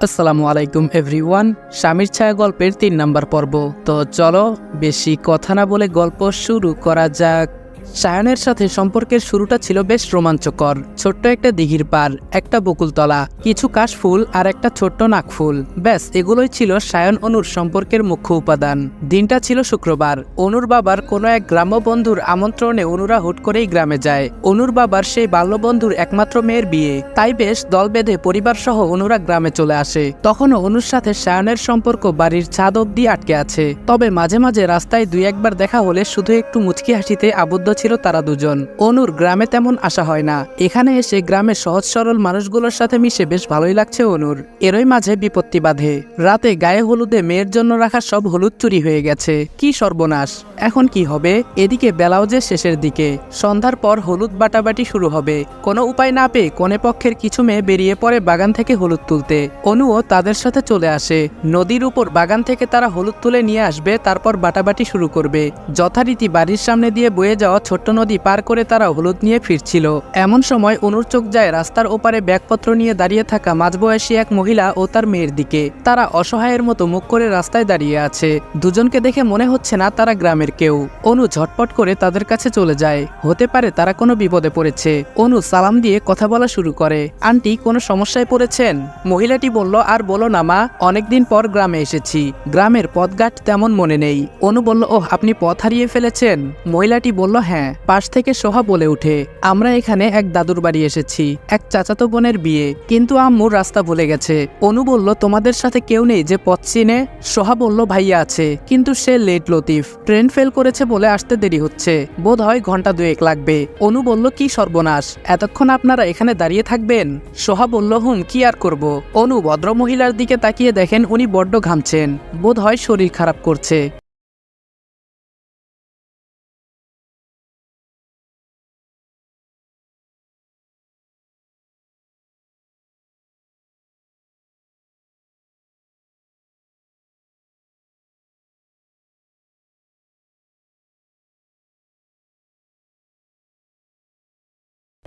আসসালামু আলাইকুম এভরিওয়ান স্বামীর ছায়া গল্পের তিন নাম্বার পর্ব। তো চলো, বেশি কথা না বলে গল্প শুরু করা যাক। সায়নের সাথে সম্পর্কের শুরুটা ছিল বেশ রোমাঞ্চকর। ছোট্ট একটা দিঘির পার একটা বকুলতলা, কিছু কাশফুল আর একটা ছোট্ট নাকফুল। ব্যাস, এগুলোই ছিল সায়ন অনুর সম্পর্কের মুখ্য উপাদান। দিনটা ছিল শুক্রবার। অনুর বাবার কোনো এক গ্রাম্য বন্ধুর আমন্ত্রণে অনুরা হুট করেই গ্রামে যায়। অনুর বাবার সেই বাল্যবন্ধুর একমাত্র মেয়ের বিয়ে। তাই বেশ দল বেঁধে পরিবার সহ অনুরা গ্রামে চলে আসে। তখনও অনুর সাথে সায়নের সম্পর্ক বাড়ির ছাদ অব্দি আটকে আছে। তবে মাঝে মাঝে রাস্তায় দুই একবার দেখা হলে শুধু একটু মুচকি হাসিতে আবদ্ধ ছিল তারা দুজন। অনুর গ্রামে তেমন আসা হয় না। এখানে এসে গ্রামের সহজ সরল মানুষগুলোর সাথে মিশে বেশ ভালোই লাগছে অনুর। এরই মাঝে বিপত্তি বাধে। রাতে গায়ে হলুদে মেয়ের জন্য রাখা সব হলুদ চুরি হয়ে গেছে। কি সর্বনাশ। এখন কি হবে? এদিকে বেলাও যে শেষের দিকে। সন্ধ্যার পর হলুদ বাটাবাটি শুরু হবে। কোনো উপায় না পেয়ে কনে পক্ষের কিছু মেয়ে বেরিয়ে পড়ে বাগান থেকে হলুদ তুলতে। অনুও তাদের সাথে চলে আসে। নদীর উপর বাগান থেকে তারা হলুদ তুলে নিয়ে আসবে, তারপর বাটাবাটি শুরু করবে। যথারীতি বাড়ির সামনে দিয়ে বয়ে যাওয়া ছোট্ট নদী পার করে তারা হলুদ নিয়ে ফিরছিল। এমন সময় অনুর চোখ যায় রাস্তার ওপারে ব্যাগপত্র নিয়ে দাঁড়িয়ে থাকা মাঝবয়সী এক মহিলা ও তার মেয়ের দিকে। তারা অসহায়ের মতো মুখ করে রাস্তায় দাঁড়িয়ে আছে। দুজনকে দেখে মনে হচ্ছে না তারা গ্রামের কেউ। অনু ঝটপট করে তাদের কাছে চলে যায়। হতে পারে তারা কোনো বিপদে পড়েছে। অনু সালাম দিয়ে কথা বলা শুরু করে। আন্টি, কোনো সমস্যায় পড়েছেন? মহিলাটি বলল, আর বলো না মা, অনেকদিন পর গ্রামে এসেছি। গ্রামের পথঘাট তেমন মনে নেই। অনু বলল, ওহ, আপনি পথ হারিয়ে ফেলেছেন? মহিলাটি বলল হ্যাঁ। পাশ থেকে সোহা বলে উঠে, আমরা এখানে এক দাদুর বাড়ি এসেছি, এক চাচাতো বোনের বিয়ে। কিন্তু আম্মুর রাস্তা ভুলে গেছে। অনু বলল, তোমাদের সাথে কেউ নেই যে পথ চিনে? সোহা বলল, ভাইয়া আছে। কিন্তু সে লেট লতিফ। ট্রেন ফেল করেছে বলে আসতে দেরি হচ্ছে। বোধ হয় ঘণ্টা দুয়েক লাগবে। অনু বলল, কি সর্বনাশ! এতক্ষণ আপনারা এখানে দাঁড়িয়ে থাকবেন? সোহা বলল, হুম, কি আর করব? অনু ভদ্রমহিলার দিকে তাকিয়ে দেখেন উনি বড্ড ঘামছেন। বোধ হয় শরীর খারাপ করছে।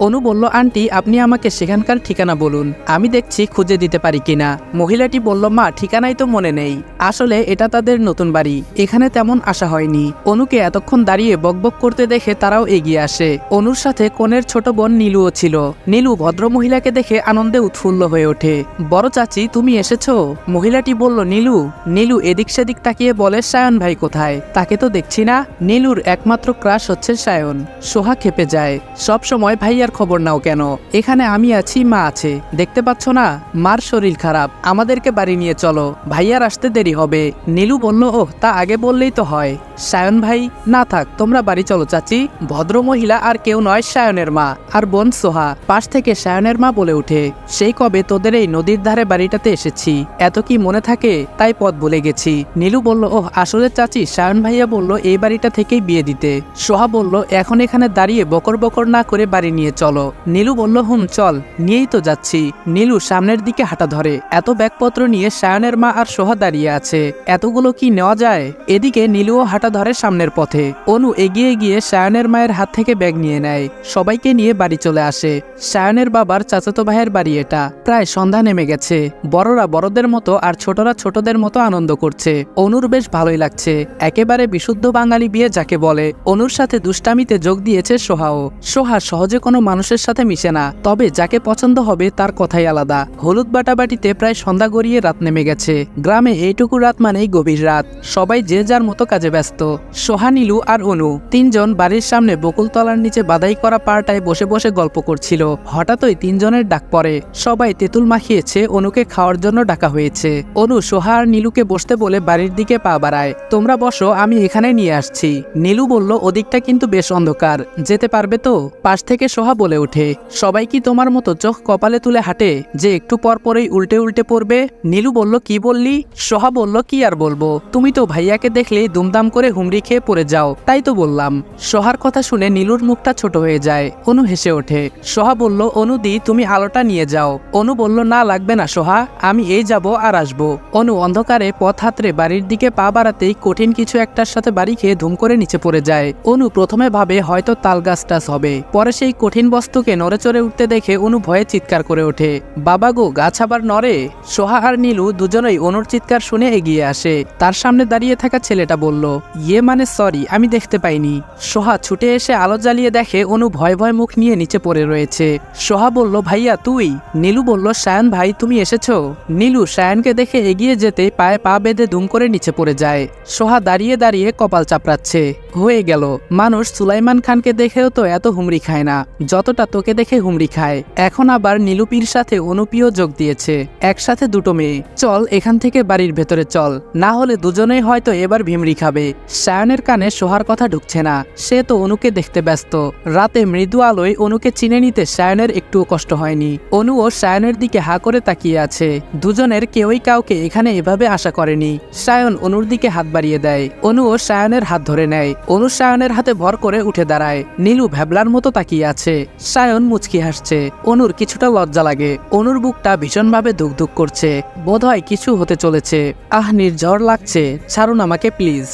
অনু বলল, আন্টি, আপনি আমাকে সেখানকার ঠিকানা বলুন। আমি দেখছি খুঁজে দিতে পারি কিনা। মহিলাটি বলল, মা, ঠিকানাই তো মনে নেই। আসলে এটা তাদের নতুন বাড়ি। এখানে তেমন আসা হয়নি। অনুকে এতক্ষণ দাঁড়িয়ে বকবক করতে দেখে তারাও এগিয়ে আসে। অনুর সাথে কনের ছোট বোন নীলুও ছিল। নীলু ভদ্র মহিলাকে দেখে আনন্দে উৎফুল্ল হয়ে ওঠে। বড় চাচি, তুমি এসেছ? মহিলাটি বলল, নীলু নীলু এদিক সেদিক তাকিয়ে বলে, সায়ন ভাই কোথায়? তাকে তো দেখছি না। নীলুর একমাত্র ক্রাশ হচ্ছে সায়ন। সোহা খেপে যায়। সব সময় ভাইয়ার খবর নাও কেন? এখানে আমি আছি, মা আছে। দেখতে পাচ্ছ না? মার শরীর খারাপ। আমাদেরকে বাড়ি নিয়ে চলো। ভাইয়ার আসতে দেরি হবে। নীলু বলল ও তা আগে বললেই তো হয়। সায়ন ভাই, না থাক, তোমরা বাড়ি চলো চাচি। ভদ্র মহিলা আর কেউ নয় সায়নের মা আর বোন সোহা। পাশ থেকে সায়নের মা বলে উঠে সেই কবে তোদের এই নদীর ধারে বাড়িটাতে এসেছি। এত কি মনে থাকে? তাই পথ বলে গেছি। নীলু বলল, ওহ, আসলে চাচি, সায়ন ভাইয়া বলল এই বাড়িটা থেকেই বিয়ে দিতে। সোহা বলল, এখন এখানে দাঁড়িয়ে বকর বকর না করে বাড়ি নিয়ে চলো। নীলু বলল, হুম, চল, নিয়েই তো যাচ্ছি। নীলু সামনের দিকে হাঁটা ধরে, এত ব্যাগপত্র নিয়ে সায়নের মা আর সোহা দাঁড়িয়ে আছে। এতগুলো কি নেওয়া যায়? এদিকে নীলুও হাঁটা ধরে সামনের পথে। অনু এগিয়ে গিয়ে সায়নের মায়ের হাত থেকে ব্যাগ নিয়ে নেয়। সবাইকে নিয়ে বাড়ি চলে আসে। সায়নের বাবার চাচাতো ভাইয়ের বাড়ি এটা। প্রায় সন্ধ্যা নেমে গেছে। বড়রা বড়দের মতো আর ছোটরা ছোটদের মতো আনন্দ করছে। অনুর বেশ ভালোই লাগছে। একেবারে বিশুদ্ধ বাঙালি বিয়ে যাকে বলে। অনুর সাথে দুষ্টামিতে যোগ দিয়েছে সোহাও। সোহা সহজে কোনো মানুষের সাথে মিশে না। তবে যাকে পছন্দ হবে তার কথাই আলাদা। হলুদ বাটাবাটিতে প্রায় সন্ধ্যা গড়িয়ে রাত নেমে গেছে। গ্রামে এইটুকু রাত মানেই গভীর রাত। সবাই যে যার মতো কাজে ব্যস্ত। সোহা নীলু আর অনু তিনজন বাড়ির সামনে বকুলতলার নিচে বাদাই করা পাড়টায় বসে বসে গল্প করছিল। হঠাৎই তিনজনের ডাক পড়ে। সবাই তেঁতুল মাখিয়েছে, অনুকে খাওয়ার জন্য ডাকা হয়েছে। অনু, সোহা আর নীলুকে বসতে বলে বাড়ির দিকে পা বাড়ায়। তোমরা বসো, আমি এখানে নিয়ে আসছি। নীলু বলল, ওদিকটা কিন্তু বেশ অন্ধকার। যেতে পারবে তো? পাশ থেকে সোহা বলে ওঠে, সবাই কি তোমার মতো চোখ কপালে তুলে হাঁটে, যে একটু পর পরেই উল্টে উল্টে পড়বে? নীলু বলল, কি বললি? সোহা বলল, কি আর বলব? তুমি তো ভাইয়াকে দেখলে দুমদাম করে হুমড়ি খেয়ে পড়ে যাও, তাই তো বললাম। সোহার কথা শুনে নীলুর মুখটা ছোট হয়ে যায়। অনু হেসে ওঠে। সোহা বলল অনুদি তুমি আলোটা নিয়ে যাও। অনু বলল, না, লাগবে না, সোহা। আমি এই যাব আর আসব। অনু অন্ধকারে পথ হাতরে বাড়ির দিকে পা বাড়াতেই কঠিন কিছু একটার সাথে বাড়ি খেয়ে ধুম করে নিচে পড়ে যায়। অনু প্রথমে ভাবে, হয়তো তাল গাছ টাছ হবে পরে সেই কঠিন বস্তুকে নড়ে চড়ে উঠতে দেখে অনু ভয়ে চিৎকার করে ওঠে, বাবা গো, গাছ আবার নড়ে? সোহা আর নীলু দুজনেই অনুর চিৎকার শুনে এগিয়ে আসে। তার সামনে দাঁড়িয়ে থাকা ছেলেটা বলল ইয়ে মানে সরি, আমি দেখতে পাইনি। সোহা ছুটে এসে আলো জ্বালিয়ে দেখে অনু ভয় ভয় মুখ নিয়ে নিচে পড়ে রয়েছে। সোহা বলল, ভাইয়া, তুই? নীলু বলল সায়ন ভাই, তুমি এসেছ? নীলু সায়নকে দেখে এগিয়ে যেতে পায়ে পা বেঁধে দুম করে নিচে পড়ে যায়। সোহা দাঁড়িয়ে দাঁড়িয়ে কপাল চাপড়াচ্ছে। হয়ে গেল। মানুষ সুলাইমান খানকে দেখেও তো এত হুমড়ি খায় না। যতটা তোকে দেখে হুমড়ি খায়। এখন আবার নীলুপির সাথে অনুপিও যোগ দিয়েছে। একসাথে দুটো মেয়ে। চল, এখান থেকে বাড়ির ভেতরে চল। না হলে দুজনেই হয়তো এবার ভিমড়ি খাবে। সায়নের কানে সোহার কথা ঢুকছে না। সে তো অনুকে দেখতে ব্যস্ত। রাতে মৃদু আলোয় অনুকে চিনে নিতে সায়নের একটুও কষ্ট হয়নি। অনু ও সায়নের দিকে হা করে তাকিয়ে আছে। দুজনের কেউই কাউকে এখানে এভাবে আশা করেনি। সায়ন অনুর দিকে হাত বাড়িয়ে দেয়। অনুও সায়নের হাত ধরে নেয়। অনু সায়নের হাতে ভর করে উঠে দাঁড়ায়। নীলু ভ্যাবলার মতো তাকিয়ে আছে। সায়ন মুচকি হাসছে। অনুর কিছুটা লজ্জা লাগে। অনুর বুকটা ভীষণভাবে ধুকধুক করছে। বোধহয় কিছু হতে চলেছে। আহ, নির্ঝর লাগছে। ছাড়ুন আমাকে, প্লিজ।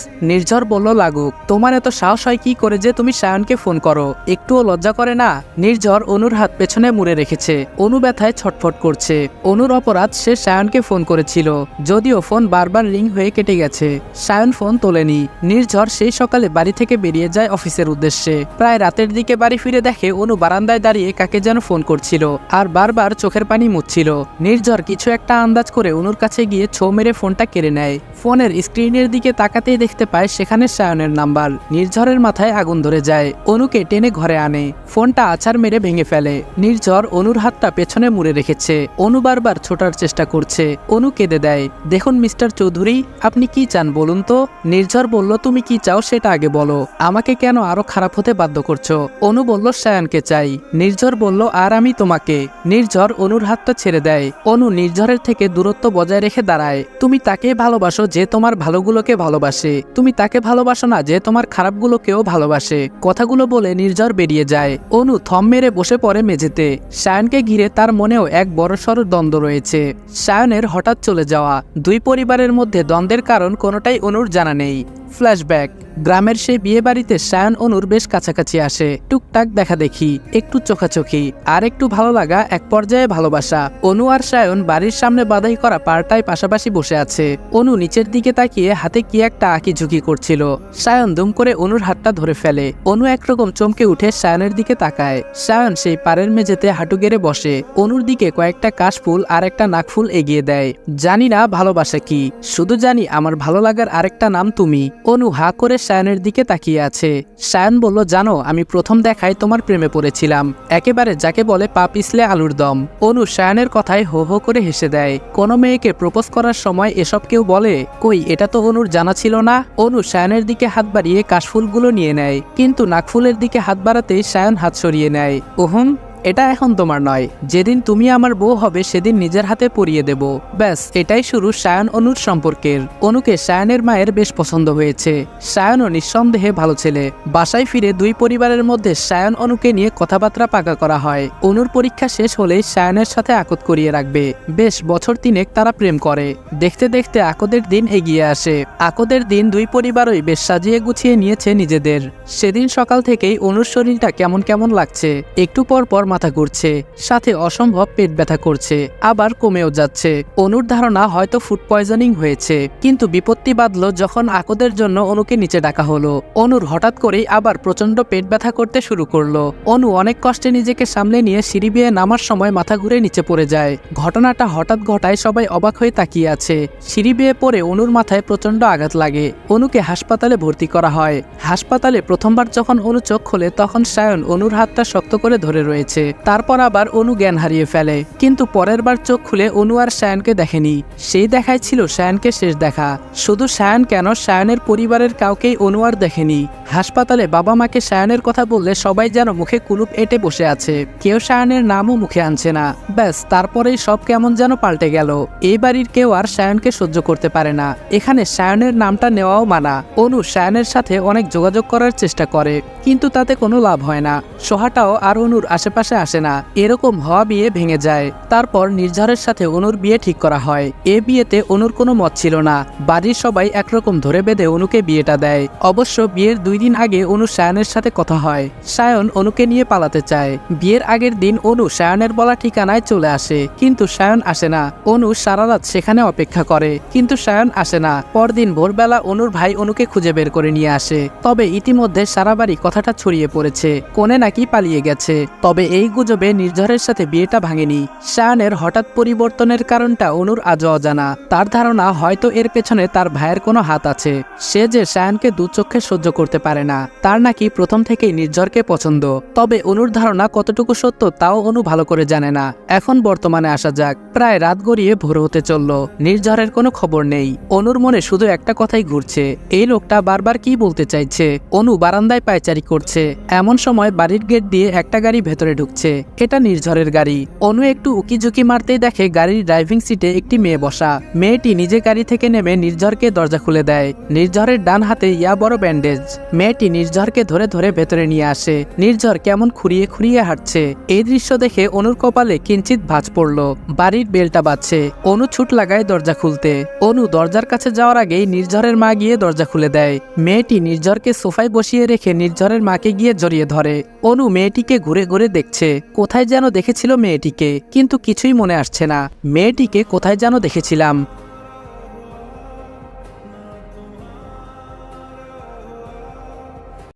নির্ঝর বলল, লাগুক, তোমার এত সাহস হয় কি করে যে তুমি সায়নকে ফোন করো? একটুও লজ্জা করে না? নির্ঝর অনুর হাত পেছনে মুড়ে রেখেছে। অনু ব্যথায় ছটফট করছে। অনুর অপরাধ সে সায়নকে ফোন করেছিল, যদিও ফোন বারবার রিং হয়ে কেটে গেছে। সায়ন ফোন তোলেনি। নির্ঝর সেই সকালে বাড়ি থেকে বেরিয়ে যায় অফিসের উদ্দেশ্যে। প্রায় রাতের দিকে বাড়ি ফিরে দেখে অনু বারান্দায় দাঁড়িয়ে কাকে যেন ফোন করছিল, আর বারবার চোখের পানি মুছছিল। নির্ঝর কিছু একটা আন্দাজ করে অনুর কাছে গিয়ে ছো মেরে ফোনটা কেড়ে নেয়। ফোনের স্ক্রিনের দিকে তাকাতেই দেখতে পায় সেখানে সায়নের নাম্বার। নির্ঝরের মাথায় আগুন ধরে যায়। অনুকে টেনে ঘরে আনে। ফোনটা আছাড় মেরে ভেঙে ফেলে। নির্ঝর অনুর হাতটা পেছনে মুড়ে রেখেছে। অনু বারবার ছোটার চেষ্টা করছে। অনু কেঁদে দেয়। দেখুন, মিস্টার চৌধুরী, আপনি কি চান বলুন তো? নির্ঝর বলল, তুমি কি চাও সেটা আগে বলো। আমাকে কেন আরও খারাপ হতে বাধ্য করছ? অনু বলল, সায়ানকে চাই। নির্ঝর বলল, আর আমি তোমাকে। নির্ঝর অনুর হাতটা ছেড়ে দেয়। অনু নির্ঝরের থেকে দূরত্ব বজায় রেখে দাঁড়ায়। তুমি তাকে ভালোবাসো যে তোমার ভালোগুলোকে ভালোবাসে। তুমি তাকে ভালোবাসো না যে তোমার খারাপগুলোকেও ভালোবাসে। কথাগুলো বলে নির্জর বেরিয়ে যায়। অনু থম মেরে বসে পড়ে মেঝেতে। সায়নকে ঘিরে তার মনেও এক বড়সড় দ্বন্দ্ব রয়েছে। সায়নের হঠাৎ চলে যাওয়া দুই পরিবারের মধ্যে দ্বন্দ্বের কারণ কোনোটাই অনুর জানা নেই। ফ্ল্যাশব্যাক। গ্রামের সেই বিয়ে বাড়িতে সায়ন অনুর বেশ কাছাকাছি আসে। টুকটাক দেখা দেখি, একটু চোখাচোখি আর একটু ভালো লাগা, এক পর্যায়ে ভালোবাসা। অনু আর সায়ন বাড়ির সামনে বাধাই করা পারটায় পাশাপাশি বসে আছে। অনু নিচের দিকে তাকিয়ে হাতে কি একটা আঁকি ঝুঁকি করছিল। সায়ন দুম করে অনুর হাতটা ধরে ফেলে। অনু একরকম চমকে উঠে সায়নের দিকে তাকায়। সায়ন সেই পারের মেঝেতে হাঁটু গেড়ে বসে। অনুর দিকে কয়েকটা কাশফুল আর একটা নাকফুল এগিয়ে দেয়। জানি না ভালোবাসা কি। শুধু জানি আমার ভালো লাগার আরেকটা নাম তুমি। অনু হা করে সায়নের দিকে তাকিয়ে আছে। সায়ন বলল, জানো, আমি প্রথম দেখায় তোমার প্রেমে পড়েছিলাম। একেবারে যাকে বলে পা পিছলে আলুর দম। অনু সায়নের কথায় হো হো করে হেসে দেয়, কোনো মেয়েকে প্রপোজ করার সময় এসব কেউ বলে? কই, এটা তো অনুর জানা ছিল না? অনু সায়নের দিকে হাত বাড়িয়ে কাশফুলগুলো নিয়ে নেয়, কিন্তু নাকফুলের দিকে হাত বাড়াতেই সায়ন হাত সরিয়ে নেয়। ওহুম এটা এখন তোমার নয়। যেদিন তুমি আমার বউ হবে, সেদিন নিজের হাতে পরিয়ে দেব। ব্যাস, এটাই শুরু সায়ন অনুর সম্পর্কের। অনুকে সায়নের মায়ের বেশ পছন্দ হয়েছে। সায়নও নিঃসন্দেহে ভালো ছেলে। বাসায় ফিরে দুই পরিবারের মধ্যে সায়ন অনুকে নিয়ে কথাবার্তা পাকা করা হয়। অনুর পরীক্ষা শেষ হলেই সায়নের সাথে আকত করিয়ে রাখবে। বেশ, বছর তিনেক তারা প্রেম করে। দেখতে দেখতে আকদের দিন এগিয়ে আসে। আকদের দিন দুই পরিবারই বেশ সাজিয়ে গুছিয়ে নিয়েছে নিজেদের। সেদিন সকাল থেকেই অনুর শরীরটা কেমন কেমন লাগছে। একটু পর পর মাথা ঘুরছে, সাথে অসম্ভব পেট ব্যথা করছে, আবার কমেও যাচ্ছে। অনুর ধারণা হয়তো ফুড পয়জনিং হয়েছে, কিন্তু বিপত্তি বাঁধলো যখন আকদের জন্য অনুকে নিচে ডাকা হলো। অনুর হঠাৎ করেই আবার প্রচণ্ড পেট ব্যথা করতে শুরু করল। অনু অনেক কষ্টে নিজেকে সামলে নিয়ে সিঁড়ি বেয়ে নামার সময় মাথা ঘুরে নিচে পড়ে যায়। ঘটনাটা হঠাৎ ঘটায় সবাই অবাক হয়ে তাকিয়ে আছে। সিঁড়ি বেয়ে পড়ে অনুর মাথায় প্রচণ্ড আঘাত লাগে। অনুকে হাসপাতালে ভর্তি করা হয়। হাসপাতালে প্রথমবার যখন অনু চোখ খোলে তখন সায়ন অনুর হাতটা শক্ত করে ধরে রয়েছে। তারপর আবার অনু জ্ঞান হারিয়ে ফেলে। কিন্তু পরের বার চোখ খুলে অনু আর সায়নকে দেখেনি। সেই দেখাই ছিল সায়নকে শেষ দেখা। শুধু সায়ন কেন সায়নের পরিবারের কাউকেই অনু আর দেখেনি। হাসপাতালে বাবা মাকে সায়নের কথা বললে সবাই যেন মুখে কুলুপ এঁটে বসে আছে। কেউ সায়নের নামও মুখে আনছে না। ব্যাস, তারপরেই সব কেমন যেন পাল্টে গেল। এই বাড়ির কেউ আর শায়নকে সহ্য করতে পারে না। এখানে শায়নের নামটা নেওয়াও মানা। অনু শায়নের সাথে অনেক যোগাযোগ করার চেষ্টা করে। কিন্তু তাতে কোনো লাভ হয় না। সোহাটাও আর অনুর আশেপাশে মাসে আসে না। এরকম হওয়া বিয়ে ভেঙে যায়। তারপর নির্ঝরের সাথে অনুর বিয়ে ঠিক করা হয়। এ বিয়েতে অনুর কোনো মত ছিল না। বাড়ির সবাই একরকম ধরে বেঁধে অনুকে বিয়েটা দেয়। অবশ্য বিয়ের দুই দিন আগে অনু সায়নের সাথে কথা হয়। সায়ন অনুকে নিয়ে পালাতে চায়। বিয়ের আগের দিন অনু সায়নের বলা ঠিকানায় চলে আসে। কিন্তু সায়ন আসে না। অনু সারা রাত সেখানে অপেক্ষা করে। কিন্তু সায়ন আসে না। পরদিন ভোরবেলা অনুর ভাই অনুকে খুঁজে বের করে নিয়ে আসে। তবে ইতিমধ্যে সারা বাড়ি কথাটা ছড়িয়ে পড়েছে। কোনে নাকি পালিয়ে গেছে। তবে এই গুজবে নির্ঝরের সাথে বিয়েটা ভাঙেনি। সায়নের হঠাৎ পরিবর্তনের কারণটা অনুর আজও অজানা। তার ধারণা হয়তো এর পেছনে তার ভাইয়ের কোনো হাত আছে। সে যে শায়ানকে দু চোখে সহ্য করতে পারে না, তার নাকি প্রথম থেকেই নির্ঝরকে পছন্দ। তবে অনুর ধারণা কতটুকু সত্য তাও অনু ভালো করে জানে না। এখন বর্তমানে আসা যাক, প্রায় রাত গড়িয়ে ভোর হতে চলল। নির্ঝরের কোনো খবর নেই। অনুর মনে শুধু একটা কথাই ঘুরছে, এই লোকটা বারবার কি বলতে চাইছে? অনু বারান্দায় পায়চারি করছে। এমন সময় বাড়ির গেট দিয়ে একটা গাড়ি ভেতরে ঢুকছে। এটা নির্ঝরের গাড়ি। অনু একটু উকি ঝুঁকি মারতেই দেখে গাড়ির ড্রাইভিং সিটে একটি মেয়ে বসা। মেয়েটি নিজে গাড়ি থেকে নেমে নির্ঝরকে দরজা খুলে দেয়। নির্ঝরের ডান হাতে ইয়া বড় ব্যান্ডেজ। মেয়েটি নির্ঝরকে ধরে ধরে ভেতরে নিয়ে আসে। নির্ঝর কেমন খুঁড়িয়ে খুঁড়িয়ে হাঁটছে। এই দৃশ্য দেখে অনুর কপালে কিঞ্চিত ভাঁজ পড়ল। বাড়ির বেলটা বাজছে। অনু ছুট লাগায় দরজা খুলতে। অনু দরজার কাছে যাওয়ার আগেই নির্ঝরের মা গিয়ে দরজা খুলে দেয়। মেয়েটি নির্ঝরকে সোফায় বসিয়ে রেখে নির্ঝরের মাকে গিয়ে জড়িয়ে ধরে। অনু মেয়েটিকে ঘুরে ঘুরে দেখছে কোথায় যেন দেখেছিল মেয়েটিকে কিন্তু কিছুই মনে আসছে না। মেয়েটিকে কোথায় যেন দেখেছিলাম।